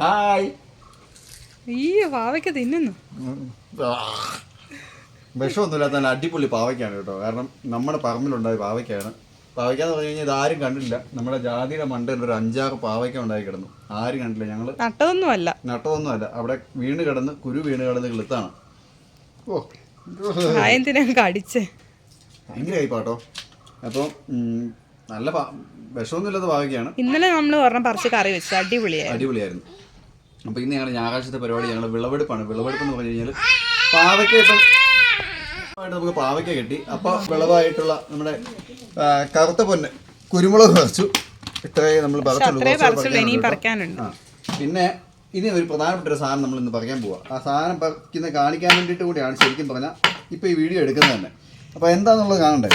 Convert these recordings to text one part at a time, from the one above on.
Hi. ഈ പാവയ്ക്ക തിന്നുന്നു. വിഷമൊന്നുമില്ലാത്ത നല്ല അടിപൊളി പാവയ്ക്കാണ് കേട്ടോ. കാരണം നമ്മുടെ പറമ്പിലുണ്ടായ പാവയ്ക്കാണ്. പാവയ്ക്ക എന്ന് പറഞ്ഞു കഴിഞ്ഞാൽ ഇതാരും ആരും കണ്ടില്ല നമ്മുടെ ജാതിയുടെ മണ്ടയിൽ ഒരു അഞ്ചാറ് പാവയ്ക്ക ഉണ്ടായി കിടന്നു. ആരും കണ്ടില്ല. ഞങ്ങൾ നട്ടതൊന്നുമല്ല. നട്ടതൊന്നുമല്ല. അവിടെ വീണ് കിടന്ന് കുരു വീണ് കിടന്ന് കിളുത്താണ്. ഓ. എന്തിനാ കടിച്ചേ? ഭയങ്കരമായി പാട്ടോ. അപ്പം ഉം, നല്ല വിഷമൊന്നുമില്ലാത്ത പാവയ്ക്കാണ്. ഇന്നലെ നമ്മൾ പറഞ്ഞ പറിച്ച് കറി വെച്ചു. അടിപൊളിയായി അടിപൊളിയായിരുന്നു. അപ്പോൾ ഇന്ന് ഞങ്ങൾ ഞായറാഴ്ചത്തെ പരിപാടി ഞങ്ങൾ വിളവെടുപ്പാണ്. വിളവെടുപ്പ് എന്ന് പറഞ്ഞു കഴിഞ്ഞാൽ പാവയ്ക്ക ഇപ്പം നമുക്ക് പാവയ്ക്ക കിട്ടി. അപ്പോൾ വിളവായിട്ടുള്ള നമ്മുടെ കറുത്ത പൊന്ന് കുരുമുളക് പറിച്ചു. ഇത്രയും നമ്മൾ പറിച്ചുള്ളൂ. ആ. പിന്നെ ഇനി ഒരു പ്രധാനപ്പെട്ട ഒരു സാധനം നമ്മൾ ഇന്ന് പറയാൻ പോവാ. ആ സാധനം പറിക്കുന്ന കാണിക്കാൻ വേണ്ടിയിട്ട് കൂടിയാണ് ശരിക്കും പറഞ്ഞാൽ ഇപ്പോൾ ഈ വീഡിയോ എടുക്കുന്നത് തന്നെ. അപ്പോൾ എന്താണെന്നുള്ളത് കാണണ്ടേ?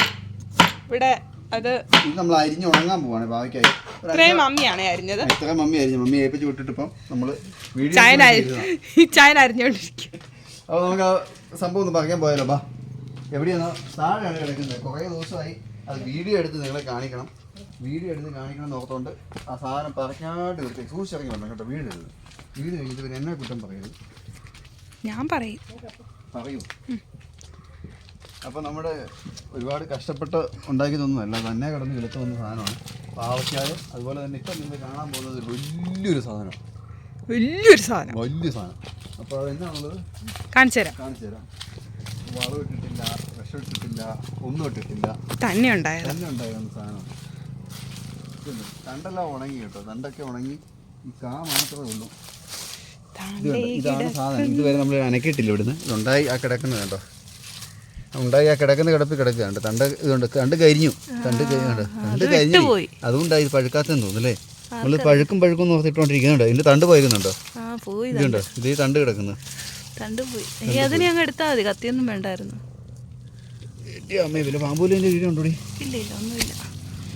ഇവിടെ അത് നമ്മൾ അരിഞ്ഞ് ഉണങ്ങാൻ പോവാണ് ഭാവിക്കായി. ഇത്രയും മമ്മിയാണ് അരിഞ്ഞത്. ഇത്രയും മമ്മി അരിഞ്ഞു മമ്മി ഏൽപ്പിച്ച് വിട്ടിട്ട് ഇപ്പം നമ്മൾ ചായന ചായന അരിഞ്ഞോണ്ടിരിക്കും അപ്പോൾ നമുക്ക് ആ സംഭവം ഒന്ന് പറയാൻ പോയാലോ ബാ. എവിടെയാണ്? താഴെയാണ് കിടക്കുന്നത്. കുറേ ദിവസമായി അത് വീഡിയോ എടുത്ത് നിങ്ങളെ കാണിക്കണം. വീഡിയോ എടുത്ത് കാണിക്കണം എന്ന് ഓർത്തുകൊണ്ട് ആ സാധനം പറഞ്ഞാട്ട് നിർത്തി. സൂക്ഷിച്ചിറങ്ങി വരണം കേട്ടോ വീട് വീട് കഴിഞ്ഞിട്ട് പിന്നെ എന്നെ കുറ്റം പറയരുത്. ഞാൻ പറയും. പറയൂ. അപ്പോൾ നമ്മുടെ ഒരുപാട് കഷ്ടപ്പെട്ട് ഉണ്ടാക്കിയതൊന്നുമല്ല തന്നെ കിടന്ന് വിലത്ത് വന്ന സാധനമാണ്. പാവയ്ക്കായും അതുപോലെ തന്നെ ഇപ്പം നിങ്ങൾ കാണാൻ പോകുന്നത് വലിയൊരു സാധനം വലിയൊരു സാധനം. വലിയ സാധനം. അപ്പോൾ അതെന്നാണുള്ളത്? കാണിച്ചു തരാം. കാണിച്ചു തരാം. വളം ഇട്ടിട്ടില്ല വിഷം ഇട്ടിട്ടില്ല ഒന്നും ഇട്ടിട്ടില്ല. തന്നെ ഉണ്ടായത്. തന്നെ ഉണ്ടായിരുന്ന സാധനം. തണ്ടെല്ലാം ഉണങ്ങി കേട്ടോ. തണ്ടൊക്കെ ഉണങ്ങി ഈ കാ മാത്രമേ ഉള്ളൂ. ഇത് ഇതാണ് സാധനം. ഇതുവരെ നമ്മൾ അനക്കിട്ടില്ല ഇവിടുന്ന്. ഇതുണ്ടായി ആ കിടക്കുന്നത് കേട്ടോ ഉണ്ടായി ആ കിടക്കുന്ന കിടപ്പ് കിടക്കുകയാണ്. തണ്ട് ഇതുണ്ട് തണ്ട് കരിഞ്ഞു. തണ്ട് കരിഞ്ഞുണ്ട് തണ്ട് കരിഞ്ഞു. അതുകൊണ്ടായി പഴുക്കാത്തെന്ന് തോന്നുന്നല്ലേ? നമ്മൾ പഴുക്കും പഴുക്കും നോർത്തിട്ടോണ്ടിരിക്കുന്നുണ്ട് ഇതിന്റെ തണ്ട് പോയിരുന്നുണ്ടോ? ഇതുണ്ടോ? ഇത് ഈ തണ്ട് കിടക്കുന്നു. തണ്ട് പോയി. ഈ അതിനെ അങ്ങ് എടുത്താൽ മതി. കത്തിയൊന്നും വേണ്ടായിരുന്നു. അമ്മേ ഉണ്ടോടി? ഇല്ല ഇല്ല ഒന്നുമില്ല.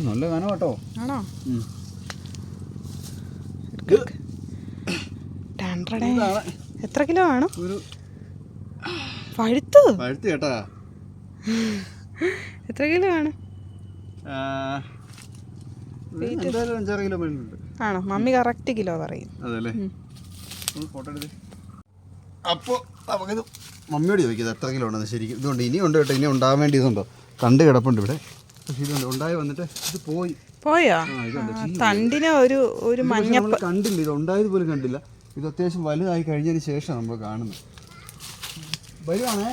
നല്ല കേട്ടോ. ആണോ? എത്ര കിലോ ആണ്? പഴുത്തു പഴുത്ത് കേട്ടാ. എത്ര കിലോ ആണ്? ആണോ? മമ്മി കറക്റ്റ് കിലോ പറയും. അപ്പോൾ നമുക്കിത് മമ്മിയോട് ചോദിക്കുന്നത് എത്ര കിലോ ഉണ്ടെന്ന് ശരിക്കും. ഇതുകൊണ്ട് ഇനി ഉണ്ട് കേട്ടോ ഇനി ഉണ്ടാകാൻ വേണ്ടി ഇതുണ്ടോ? കണ്ട് കിടപ്പുണ്ട് ഇവിടെ. പക്ഷേ ഇതുണ്ട് ഉണ്ടായി വന്നിട്ട് ഇത് പോയി. പോയോ? തണ്ടിന് ഒരു ഒരു മഞ്ഞ കണ്ടില്ല ഇത് ഉണ്ടായത് പോലും കണ്ടില്ല. ഇത് അത്യാവശ്യം വലുതായി കഴിഞ്ഞതിന് ശേഷം നമ്മൾ കാണുന്നത്. വരുവാണേ.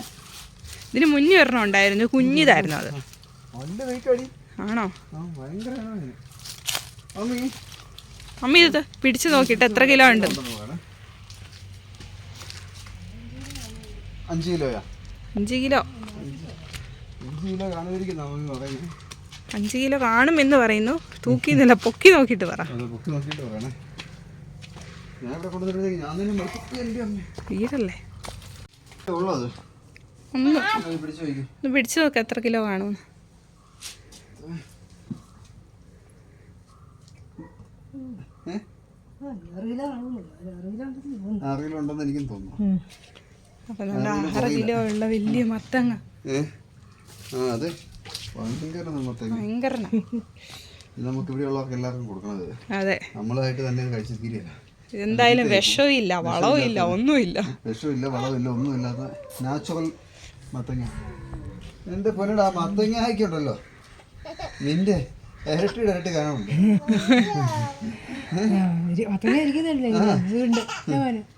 ഇതിന് മുന്നേ ഒരെണ്ണം ഉണ്ടായിരുന്നു കുഞ്ഞിതായിരുന്നു അത്. ആണോ? അമ്മ. ഇത് പിടിച്ചു നോക്കിട്ട് എത്ര കിലോ ഉണ്ട്? അഞ്ചു കിലോയാ? അഞ്ച് കിലോ. അഞ്ച് കിലോ കാണും എന്ന് പറയുന്നു. തൂക്കി തൂക്കിന്നില്ല പൊക്കി നോക്കിട്ട് പറ. വീടല്ലേ? ഉള്ളത്. ഒന്ന് പിടിച്ചു വയ്ക്കും. ഒന്ന് പിടിച്ചു നോക്ക് എത്ര കിലോ കാണുമെന്ന്. എന്തായാലും കിലോ ഉണ്ടെന്ന് എനിക്കും തോന്നുന്നു. അപ്പൊ നല്ല ആറ് കിലോ ഉള്ള വലിയ മത്തങ്ങ. അതെ. ഭയങ്കര നമുക്ക് എല്ലാവർക്കും കൊടുക്കണത്. അതെ. നമ്മളായിട്ട് തന്നെ കഴിച്ചു എന്തായാലും വിഷവും ഇല്ല വളവും ഇല്ല ഒന്നുമില്ല. ഇല്ലാത്ത വളമില്ല ഒന്നുമില്ലാത്ത നാച്ചുറൽ മത്തങ്ങ. എന്റെ പൊന്നടാ മത്തങ്ങ ഉണ്ടല്ലോ നിന്റെ ഇരട്ടി ഇരട്ടി കാണുന്നുണ്ട്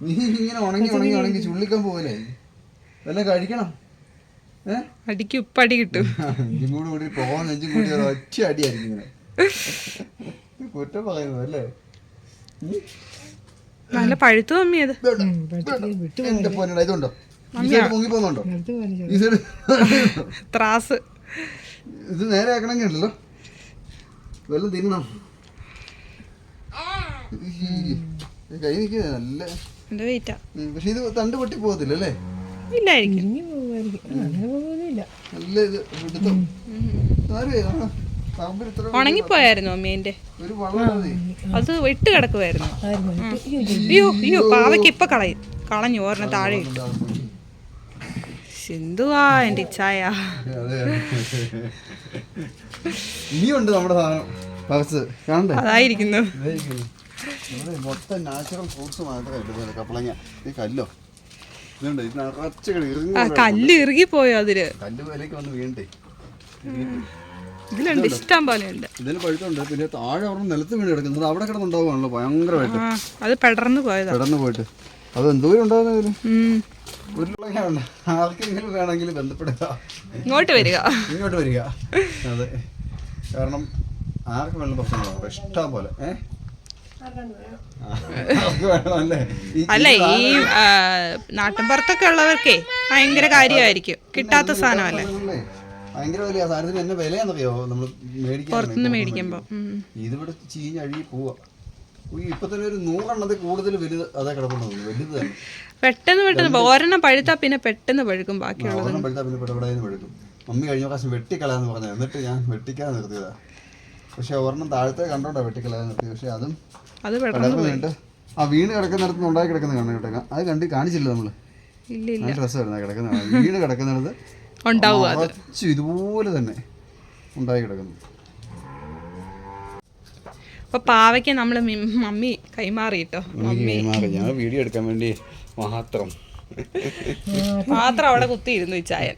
നീ ഇങ്ങനെ ഉണങ്ങി ഉണങ്ങി ഉണങ്ങി ചുള്ളിക്കാൻ പോലെ. വല്ല കഴിക്കണം. അടിക്ക് ഉപ്പടി കിട്ടും. അഞ്ചും കൂടി കൂടി പോകാൻ നെഞ്ചും കൂടി ഒരു ഒറ്റ അടിയായിരിക്കും ഇങ്ങനെ. കുറ്റം പറയുന്നത് അല്ലേ? നല്ല പഴുത്തു മമ്മി അത്. എന്റെ പൊന്നടാ ഇതുണ്ടോ? ഈ സൈഡ് പൊങ്ങി പോകുന്നുണ്ടോ? ഈ സൈഡ് ത്രാസ്. ഇത് നേരെ ആക്കണമെങ്കിൽ ഉണ്ടല്ലോ. വെള്ളം തിന്നണം. കൈ നിൽക്കുക നല്ല എന്റെ വെയിറ്റാ ഉം, പക്ഷെ ഇത് തണ്ട് പൊട്ടി പോകത്തില്ല അല്ലേ? ഇല്ലായിരിക്കും. നല്ല ഇത് പിടുത്തം. ആരെ, ആ, ഇത്ര ഉണങ്ങിപ്പോയായിരുന്നു അമ്മേന്റെ? അത് ഇട്ട് കിടക്കുമായിരുന്നു അയ്യോ അയ്യോ പാവയ്ക്ക് ഇപ്പൊ കളയും. കളഞ്ഞു ഓരോ താഴെ ഇട്ടു. സിന്ധുവാ എന്റെ അതെ ഇനിയുണ്ട് നമ്മുടെ സാധനം. പകസ് കാണണ്ടേ? അതായിരിക്കുന്നു. മൊത്തം നാച്ചുറൽ ഫ്രൂട്ട്സ് മാത്രമേ കിട്ടുന്നത് കപ്പളങ്ങ ഈ കല്ലോ. ഇതുണ്ട് ഇത് നിറച്ച് കിട- ഇറുങ്ങി ആ കല്ല് അതിൽ? കല്ല് വിലയ്ക്ക് വന്ന് വീണ്ടേ. ഇതിലുണ്ട് ഇഷ്ടം പോലെ ഉണ്ട്. ഇതിന് പഴുത്തുണ്ട്. പിന്നെ താഴെ അവിടെ നിലത്ത് വീണ് കിടക്കുന്നത് അവിടെ കിടന്നുണ്ടാവുകയാണല്ലോ ഭയങ്കരമായിട്ട്. അത് പെടർന്നു പോയതാ. പെടർന്നു പോയിട്ട്. അത് എന്തോരം ഉണ്ടാകുന്ന ഇതിന് ആർക്കെങ്കിലും വേണമെങ്കിൽ ബന്ധപ്പെടുക. ഇങ്ങോട്ട് വരിക. ഇങ്ങോട്ട് വരിക. അതെ. കാരണം ആർക്കും വെള്ളം പ്രശ്നമില്ല ഇഷ്ടം പോലെ ഏ? ആ, ആർക്ക് വേണമല്ലേ ഈ അല്ല ഈ നാട്ടിൻപുറത്തൊക്കെ ഉള്ളവർക്കേ ഭയങ്കര കാര്യമായിരിക്കും. കിട്ടാത്ത സാധനമല്ലേ? ഭയങ്കര വലിയ സാധനത്തിന് എന്നെ വിലയാണെന്നറിയോ? നമ്മൾ മേടിക്കാൻ പുറത്തുനിന്ന് മേടിക്കുമ്പോ. ഇതിവിടെ ചീഞ്ഞഴുകി പോവാ. ഇപ്പൊ തന്നെ ഒരു നൂറെണ്ണത്തിൽ കൂടുതൽ വലുത് അതാ കിടപ്പുണ്ടത് വലുത് തന്നെ. പെട്ടെന്ന് പെട്ടെന്ന് ഒരെണ്ണം പഴുത്താ പിന്നെ പെട്ടെന്ന് പഴുക്കും ബാക്കിയുള്ളത് ഒരെണ്ണം പഴുത്താ പിന്നെ പെടപെടാന്ന് പഴുക്കും. മമ്മി കഴിഞ്ഞ പ്രാവശ്യം വെട്ടിക്കളയാന്ന് പറഞ്ഞു എന്നിട്ട് ഞാൻ വെട്ടിക്കാൻ നിർത്തിയതാ. പക്ഷെ ഒരെണ്ണം താഴത്തെ കണ്ടോണ്ടാ വെട്ടിക്കളയാൻ നിർത്തി പക്ഷെ അതും അത് വീണിട്ട് ആ വീണ് കിടക്കുന്നിടത്ത് ഉണ്ടായി കിടക്കുന്ന കാണാൻ അത് കണ്ടി കാണിച്ചില്ല നമ്മൾ. രസമായിരുന്നു. വീണ് കിടക്കുന്നിടത്ത് ഉണ്ടാവും ഇതുപോലെ തന്നെ ഉണ്ടായി കിടക്കുന്നു. അപ്പൊ പാവയ്ക്ക് നമ്മൾ മമ്മി കൈമാറി. കേട്ടോ ഞാൻ വീഡിയോ എടുക്കാൻ വേണ്ടി മാത്രം. മാത്രം അവിടെ കുത്തിയിരുന്നു ഈ ചായൻ.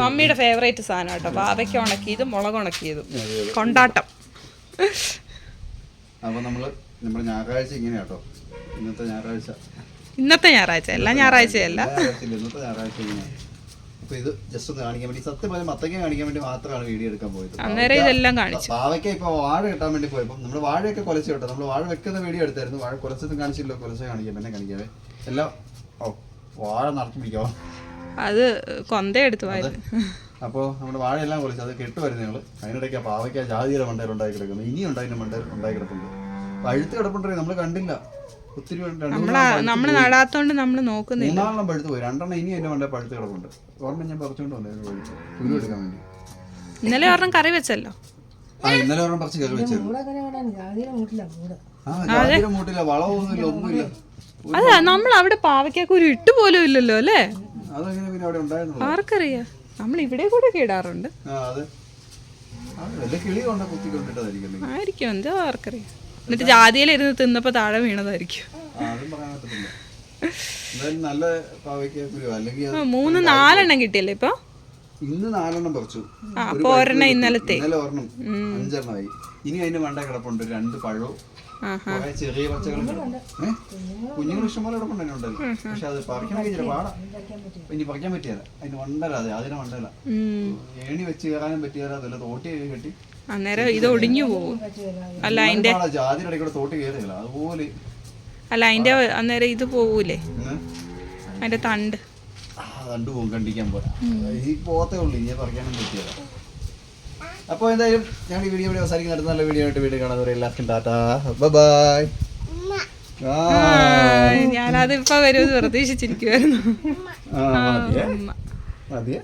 മമ്മിയുടെ ഫേവറേറ്റ് സാധനം കേട്ടോ. പാവയ്ക്ക് ഉണക്കിയതും മുളക് ഉണക്കിയതും. കൊണ്ടാട്ടം. അപ്പൊ നമ്മൾ നമ്മുടെ ഞായറാഴ്ച ഇങ്ങനെ കേട്ടോ ഇന്നത്തെ ഞായറാഴ്ച. ഇന്നത്തെ ഞായറാഴ്ച എല്ലാ ഞായറാഴ്ചയല്ല. ഞായറാഴ്ചയില്ല, ഇന്നത്തെ ഞായറാഴ്ച ഇങ്ങനെ അപ്പൊ ഇത് ജസ്റ്റ് ഒന്ന് കാണിക്കാൻ വേണ്ടി സത്യം പറഞ്ഞാൽ മത്തങ്ങ കാണിക്കാൻ വേണ്ടി മാത്രമാണ് വീഡിയോ എടുക്കാൻ പോയത്. അന്നേരം ഇതെല്ലാം കാണിച്ചു. പാവയ്ക്ക ഇപ്പൊ വാഴ കിട്ടാൻ വേണ്ടി പോയപ്പോ നമ്മൾ വാഴയൊക്കെ കൊലച്ച് കേട്ടോ. നമ്മൾ വാഴ വെക്കുന്ന വീഡിയോ എടുത്തായിരുന്നു. വാഴ കൊലച്ചൊന്നും കാണിച്ചില്ലോ കൊലച്ച കാണിക്കാം പിന്നെ കാണിക്കാവേ എല്ലാം ഓ വാഴ നടത്തി പിടിക്കാവോ അത് കൊന്ത എടുത്തു അപ്പോൾ നമ്മുടെ വാഴയെല്ലാം കൊലച്ച് അത് കെട്ട് വരുന്ന ഞങ്ങൾ അതിനിടയ്ക്ക് ആ പാവയ്ക്ക ജാതിയുടെ മണ്ടയിൽ ഉണ്ടായി കിടക്കുന്നു. ഇനിയും ഉണ്ട് അതിന്റെ മണ്ടയിൽ ഉണ്ടായി കിടപ്പുണ്ട്. പഴുത്ത് കിടപ്പുണ്ടെങ്കിൽ നമ്മൾ കണ്ടില്ല. ഒത്തിരി നമ്മളാ നമ്മൾ നടാത്തോണ്ട് നമ്മൾ നോക്കുന്നില്ല. മൂന്നാലെണ്ണം പഴുത്ത് പോയി. രണ്ടെണ്ണം ഇനി എന്നെ വേണ്ട പഴുത്ത് കിടപ്പുണ്ട്. ഒരെണ്ണം ഞാൻ പറിച്ചോണ്ട് വന്നു പഴുത്ത് കുരു എടുക്കാൻ വേണ്ടി. ഇന്നലെ ഒരെണ്ണം കറി വെച്ചല്ലോ. ആ ഇന്നലെ ഒരെണ്ണം പറിച്ച് കറി വെച്ചു. ആ ജാതിയുടെ മൂട്ടില്ല വളമൊന്നുമില്ല ഒന്നുമില്ല. അല്ല നമ്മൾ അവിടെ പാവയ്ക്കൊക്കെ ഇട്ട് പോലും ഇല്ലല്ലോ അല്ലേ? അതെങ്ങനെ പിന്നെ അവിടെ ഉണ്ടായിരുന്നു ആർക്കറിയാ. നമ്മൾ ഇവിടെ കൂടെ കിടാറുണ്ട് ഇടാറുണ്ട്. ആ അത്. ആ വല്ല കിളി കൊണ്ട കുത്തിക്കൊണ്ടിട്ടതായിരിക്കും ആയിരിക്കും എന്തോ ആർക്കറിയാം. എന്നിട്ട് ജാതിയിലിരുന്ന് തിന്നപ്പോ താഴെ വീണതായിരിക്കും. നല്ല അല്ലെങ്കിൽ മൂന്ന് നാലെണ്ണം കിട്ടിയല്ലേ ഇപ്പൊ? ഇന്ന് നാലെണ്ണം പറിച്ചു. ഇന്നലെ ഒരെണ്ണം. അഞ്ചെണ്ണമായി. ഇനി അതിന്റെ മണ്ട കിടപ്പുണ്ട്. രണ്ട് പഴവും കുറെ ചെറിയ പച്ചകളും ഏഹ് കുഞ്ഞുങ്ങൾ ഇഷ്ടംപോലെ കിടപ്പുണ്ട് അതിന് ഉണ്ടല്ലോ പക്ഷെ അത് പറിക്കാൻ ഇച്ചിരി പാടാ. ഇനി പറിക്കാൻ പറ്റിയല്ല. അതിന് വണ്ടല അതെ അതിനെ മണ്ടല ഏണി വെച്ച് കയറാനും പറ്റിയല്ല അതല്ല തോട്ടി കെട്ടി അന്നേരം ഇത് ഒടിഞ്ഞു പോകും. അല്ല അതിന്റെ ജാതിയുടെ ഇടയിൽ തോട്ടി കയറിയില്ല. അതുപോലെ അല്ല അതിന്റെ അന്നേരം ഇത് പോവൂലേ? അതിന്റെ തണ്ട്. ആ, കണ്ടു പോകും കണ്ടിക്കാൻ പോരാ. ഈ പോത്തേ ഉള്ളൂ ഇനി പറിക്കാനും പറ്റിയല്ല. അപ്പോൾ എന്തായാലും ഞങ്ങൾ ഈ വീഡിയോ ഇവിടെ അവസാനിക്കുന്ന. അടുത്ത നല്ല വീഡിയോ ആയിട്ട് വീഡിയോ കാണാൻ എല്ലാവർക്കും ടാറ്റാ. ബൈ ഞാനത് ഇപ്പൊ വരുമെന്ന് പ്രതീക്ഷിച്ചിരിക്കുവായിരുന്നു. മതിയേ.